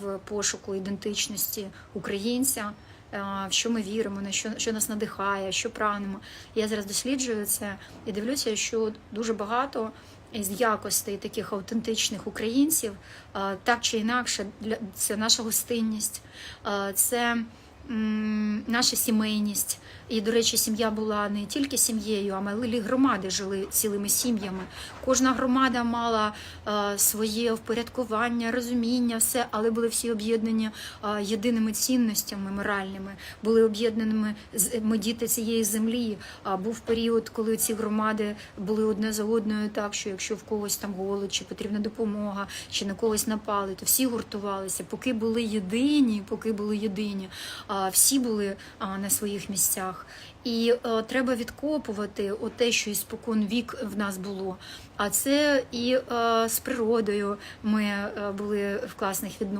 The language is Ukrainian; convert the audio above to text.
в пошуку ідентичності українця, е, в що ми віримо, на що, що нас надихає, що прагнемо. Я зараз досліджую це і дивлюся, що дуже багато із якостей таких автентичних українців, е, так чи інакше, для це наша гостинність, е, це наша сімейність. І, до речі, сім'я була не тільки сім'єю, а мали громади жили цілими сім'ями. Кожна громада мала е, своє впорядкування, розуміння, все, але були всі об'єднані е, єдиними цінностями моральними, були об'єднаними ми діти цієї землі. А був період, коли ці громади були одне за одною, так що якщо в когось там голод, чи потрібна допомога, чи на когось напали, то всі гуртувалися. Поки були єдині, поки були єдині, всі були на своїх місцях. І е, треба відкопувати те, що іспокон вік в нас було. А це і е, з природою ми е, були в класних відносинах.